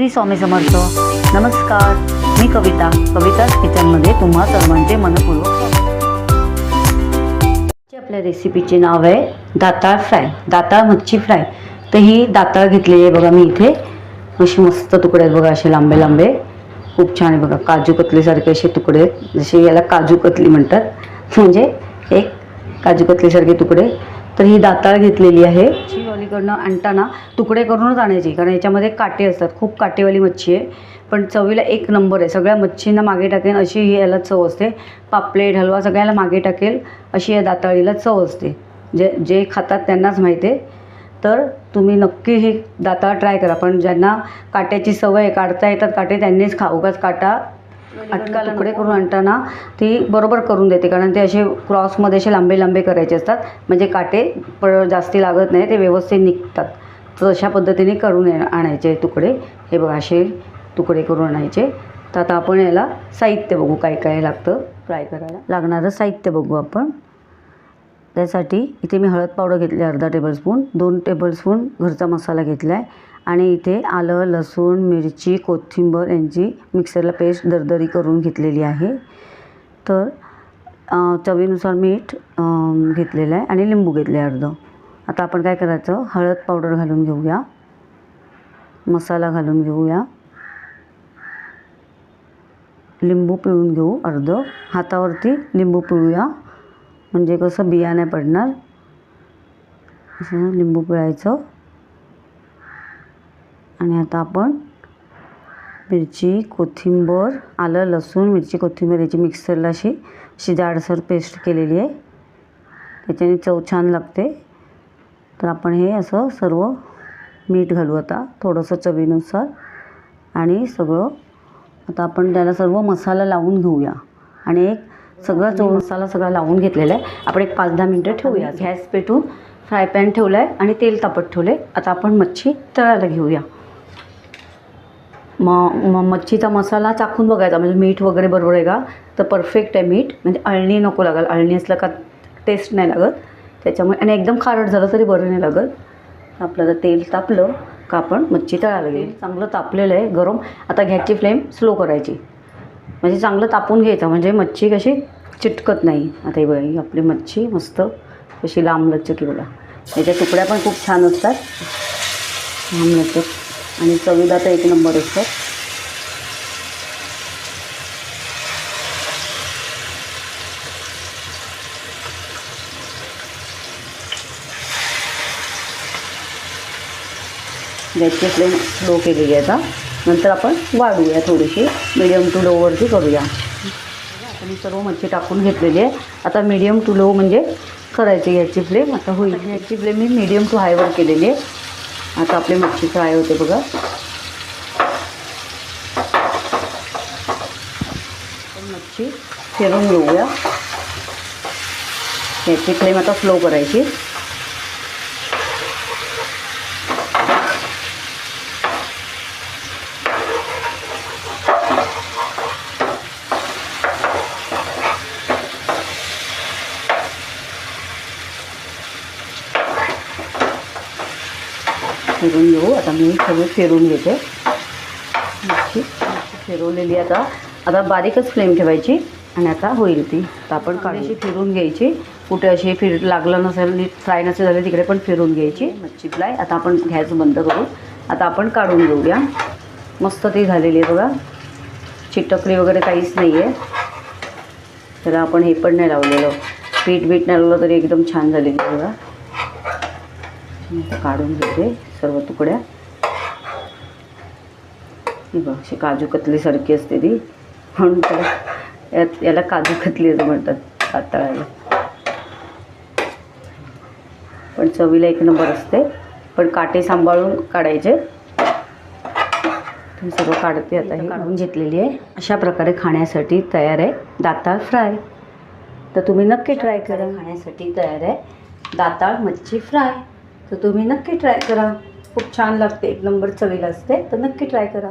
श्री स्वामी समर्थ. नमस्कार. मी कविता. कविताच किचनमध्ये तुम्हा सर्वांचे मनपूर्वक आपल्या रेसिपीचे नाव आहे दाताळ फ्राय. दाताळ मच्छी फ्राय. तर ही दाताळ घेतलेली आहे बघा मी इथे. अशी मस्त तुकडे आहेत बघा असे लांबे लांबे. खूप छान आहे बघा. काजू कतलीसारखे असे तुकडे आहेत. जसे याला काजू कतली म्हणतात. म्हणजे एक काजू कतलीसारखे तुकडे. तर ही दाताळ घेतलेली आहे. मच्छीवालीकडनं आणताना तुकडे करूनच आणायची कारण याच्यामध्ये काटे असतात. खूप काटेवाली मच्छी आहे. पण चवीला एक नंबर आहे. सगळ्या मच्छींना मागे टाकेन अशी ही याला चव असते. पापलेट हलवा सगळ्याला मागे टाकेल अशी या दाताळीला चव असते. जे जे खातात त्यांनाच माहिती आहे. तर तुम्ही नक्की हे दाताळ ट्राय करा. पण ज्यांना काट्याची सवय काढता येतात काटे त्यांनीच खा. उगाच काटा अटका तुकडे करून आणताना ती बरोबर करून देते कारण ते असे क्रॉसमध्ये असे लांबे लांबे करायचे असतात. म्हणजे काटे प जास्ती लागत नाही ते व्यवस्थित निघतात. तर अशा पद्धतीने करून आणायचे तुकडे. हे बघा असे तुकडे करून आणायचे. तर आता आपण याला साहित्य बघू काय काय लागतं. फ्राय करायला. लागणारं साहित्य बघू आपण. त्यासाठी इथे मी हळद पावडर घेतली अर्धा टेबलस्पून दोन टेबलस्पून घरचा मसाला घेतला आहे आणि इथे आलं लसूण मिरची कोथिंबर यांची मिक्सरला पेस्ट दरदरी करून घेतलेली आहे. तर चवीनुसार मीठ घेतलेलं आहे आणि लिंबू घेतले अर्ध. आता आपण काय करायचं? हळद पावडर घालून घेऊया. मसाला घालून घेऊया. लिंबू पिळून घेऊ अर्ध. हातावरती लिंबू पिळूया. म्हणजे कसं बिया नाही पडणार. असं लिंबू पिळायचं. आणि आता आपण मिरची कोथिंबर आलं लसूण मिरची कोथिंबीर याची मिक्सरला अशी अशी जाडसर पेस्ट केलेली आहे. त्याच्याने चव छान लागते. तर आपण हे असं सर्व मीठ घालू आता थोडंसं चवीनुसार. आणि सगळं आता आपण त्याला सर्व मसाला लावून घेऊया. आणि एक सगळा जो मसाला सगळा लावून घेतलेला आहे. आपण एक पाच दहा मिनटं ठेवूया. गॅस पेटून फ्राय पॅन ठेवला आहे आणि तेल तापत ठेवले आता आपण मच्छी तळायला घेऊया. मग मच्छीचा मसाला चाखून बघायचा. म्हणजे मीठ वगैरे बरोबर आहे का? तर परफेक्ट आहे मीठ. म्हणजे अळणी नको लागेल अळणी असलं का टेस्ट नाही लागत. त्याच्यामुळे आणि एकदम खारट झालं तरी बरं नाही लागत. आपल्याला तेल तापलं का आपण मच्छी तळायला लागेल. चांगलं तापलेलं आहे गरम. आता घ्यायची फ्लेम स्लो करायची. म्हणजे चांगलं तापून घ्यायचं. म्हणजे मच्छी कशी चिटकत नाही. आता ही बघा आपली मच्छी मस्त कशी लांब बोला बघा. याच्या तुकड्या पण खूप छान असतात. लांब लचक. आणि चवीला तर एक नंबर असतात गॅसची फ्लेम स्लो केलेली आहे आता. नंतर आपण वाढूया थोडीशी. मिडियम टू लोवरती करूया. आपण सर्व मच्छी टाकून घेतलेली आहे. आता मिडियम टू लो म्हणजे करायची याची फ्लेम आता होईल. याची फ्लेम मी मिडियम टू हायवर केलेली आहे. आता आपली मच्छी फ्राय होते बघा. मच्छी फिरून घेऊया. गॅसची फ्लेम आता स्लो करायची. फिरून घेऊ. आता मी सगळं फिरून घेते. मच्छी मच्छी फिरवलेली आता. आता बारीकच फ्लेम ठेवायची आणि आता होईल ती. आता आपण काढायची फिरून घ्यायची. कुठे अशी फिर लागलं नसेल नीट फ्राय नसेल झाले तिकडे पण फिरून घ्यायची. मच्छी फ्राय. आता आपण गॅस बंद करू आता आपण काढून घेऊया. मस्त ती झालेली आहे बघा. चिटकली वगैरे काहीच नाही आहे त्याला आपण हे पण नाही लावलेलं. पीठ बीठ नाही लावलं तरी एकदम छान झालेली आहे बघा. मी काढून घेते सर्व तुकड्या. ही बघ अशी काजू कतलीसारखी असते ती. म्हणून त्याला यात याला काजू कतली असं म्हणतात पातळायला पण चवीला एक नंबर असते. पण काटे सांभाळून काढायचे. तुम्ही सर्व काढते आता हे काढून घेतलेली आहे. अशा प्रकारे खाण्यासाठी तयार आहे दाताळ फ्राय. तर तुम्ही नक्की ट्राय करा. खाण्यासाठी तयार आहे दाताळ मच्छी फ्राय. तर तुम्ही नक्की ट्राय करा. खूप छान लागते. एक नंबर चवीला असते. तर नक्की ट्राय करा.